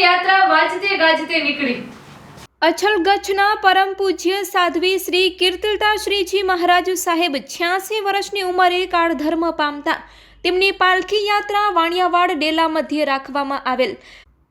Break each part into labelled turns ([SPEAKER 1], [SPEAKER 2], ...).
[SPEAKER 1] યાત્રા વાજતે ગાજતે નીકળી. અછલગચ્છના પરમ પૂજ્ય સાધ્વી શ્રી કીર્તિલતા શ્રીજી મહારાજ સાહેબ છ્યાસી વર્ષની ઉંમરે કાળધર્મ પામતા તેમની પાલખી યાત્રા વાણિયાવાડ ડેલા મધ્યે રાખવામાં આવેલ.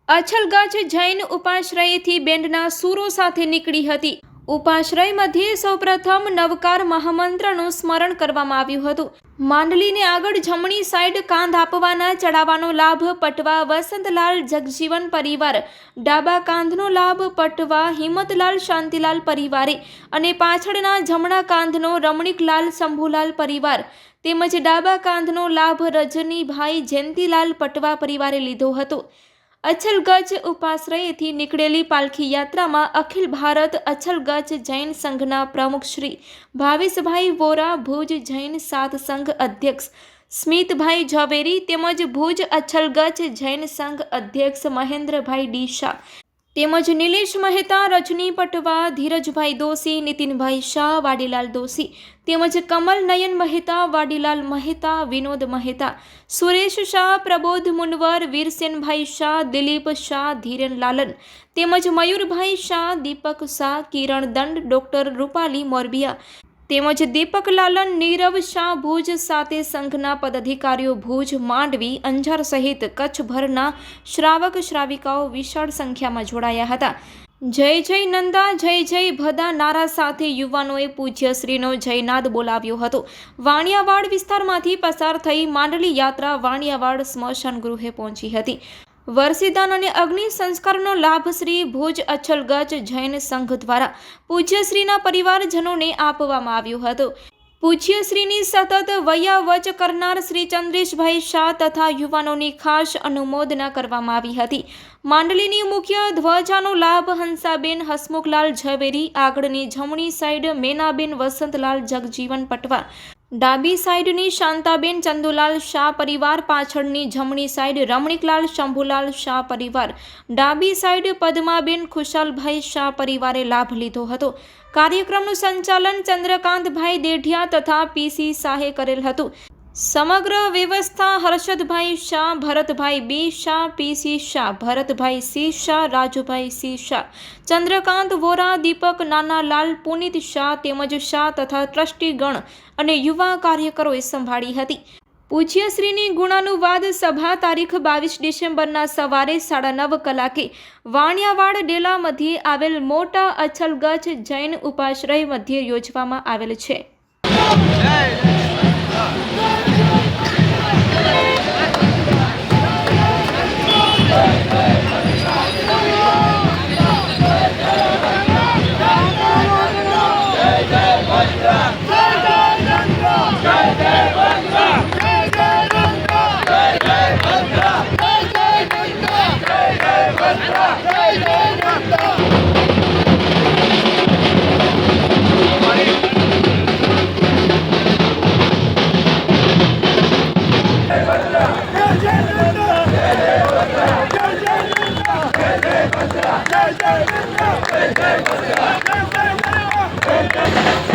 [SPEAKER 1] અછલગચ્છ જૈન ઉપાશ્રયથી બેન્ડના સૂરો સાથે નીકળી હતી. ઉપાશ્રય મધ્યે સૌપ્રથમ નવકાર મહામંત્રનું સ્મરણ કરવામાં આવ્યું હતું. માંડલીને આગળ જમણી સાઈડ કાંધ આપવાના ચડાવવાનો લાભ પટવા વસંતલાલ જગજીવન પરિવાર, ડાબા કાંધનો લાભ પટવા હિંમતલાલ શાંતિલાલ પરિવારે અને પાછળના જમણા કાંધનો રમણીકલાલ શંભુલાલ પરિવાર તેમજ ડાબા કાંધનો લાભ રજનીભાઈ જયંતિલાલ પટવા પરિવારે લીધો હતો. અછલગજ ઉપાશ્રયથી નીકળેલી પાલખી યાત્રામાં અખિલ ભારત અછલગજ જૈન સંઘના પ્રમુખ શ્રી ભાવેશભાઈ વોરા, ભુજ જૈન સાત સંઘ અધ્યક્ષ સ્મિતભાઈ ઝવેરી તેમજ ભુજ અછલગજ જૈન સંઘ અધ્યક્ષ મહેન્દ્રભાઈ ડી શાહ તેમજ નિલેશ મહેતા, રજની પટવા, ધીરજભાઈ દોશી, નીતિનભાઈ શાહ, વાડીલાલ દોશી તેમજ કમલ નયન મહેતા, વાડીલાલ મહેતા, વિનોદ મહેતા, સુરેશ શાહ, પ્રબોધ મુનવર, વીરસેનભાઈ શાહ, દિલીપ શાહ, ધીરેન લાલન તેમજ મયુરભાઈ શાહ, દીપક શાહ, કિરણ દંડ, ડોક્ટર રૂપાલી મોરબિયા તેમજ દીપક લાલન, નીરવ શાહ ભુજ સાથે સંઘના પદાધિકારીઓ ભુજ માંડવી, અંજાર સહિત કચ્છભરના શ્રાવક શ્રાવિકાઓ વિશાળ સંખ્યામાં જોડાયા હતા. જય જય નંદા, જય જય ભદા, નારા સાથે યુવાનોએ પૂજ્ય શ્રીનો જયનાદ બોલાવ્યો હતો. વાણિયાવાડ વિસ્તારમાંથી પસાર થઈ માંડલી યાત્રા વાણિયાવાડ સ્મશાન ગૃહે પહોંચી હતી. વર્ષિદાન અને અગ્નિ સંસ્કારનો લાભ શ્રી ભુજ અછલગજ જૈન સંઘ દ્વારા પૂજ્યશ્રીના પરિવારજનોને આપવામાં આવ્યો હતો. પૂજ્યશ્રીની સતત વયાવચ કરનાર શ્રી ચંદ્રેશભાઈ શાહ તથા યુવાનોની ખાસ અનુમોદના કરવામાં આવી હતી. માંડલીની મુખ્ય ધ્વજાનો લાભ હંસાબેન હસમુખલાલ ઝવેરી, આગળની જમણી સાઈડ મેનાબેન વસંતલાલ જગજીવન પટવા ડાબી સાઈડની શાંતાબેન, ચંદુલાલ શાહ પરિવાર, પાછળની જમણી સાઈડ રમણીકલાલ, શંભુલાલ શાહ પરિવાર. ડાબી સાઈડ પદ્માબેન, ખુશાલભાઈ શાહ પરિવારે લાભ લીધો હતો. કાર્યક્રમનું સંચાલન ચંદ્રકાંતભાઈ દેઢિયા તથા પીસી શાહે કરેલ હતું. સમગ્ર વ્યવસ્થા Harshadbhai Shah, Bharatbhai B Shah PC Shah, Bharatbhai C Shah, Rajubhai C Shah, Chandrakant Vora, Deepak Nanalal, Punit Shah, તેમજ શાહ તથા ટ્રસ્ટીગણ અને યુવા કાર્યકરોએ સંભાળી હતી. પૂજ્યશ્રીની ગુણાનુવાદ સભા તારીખ બાવીસ ડિસેમ્બરના સવારે સાડા નવ કલાકે વાણિયાવાડ ડેલા મધ્યે આવેલ મોટા અછલગજ જૈન ઉપાશ્રય મધ્યે યોજવામાં આવેલ છે.
[SPEAKER 2] જય Thank you.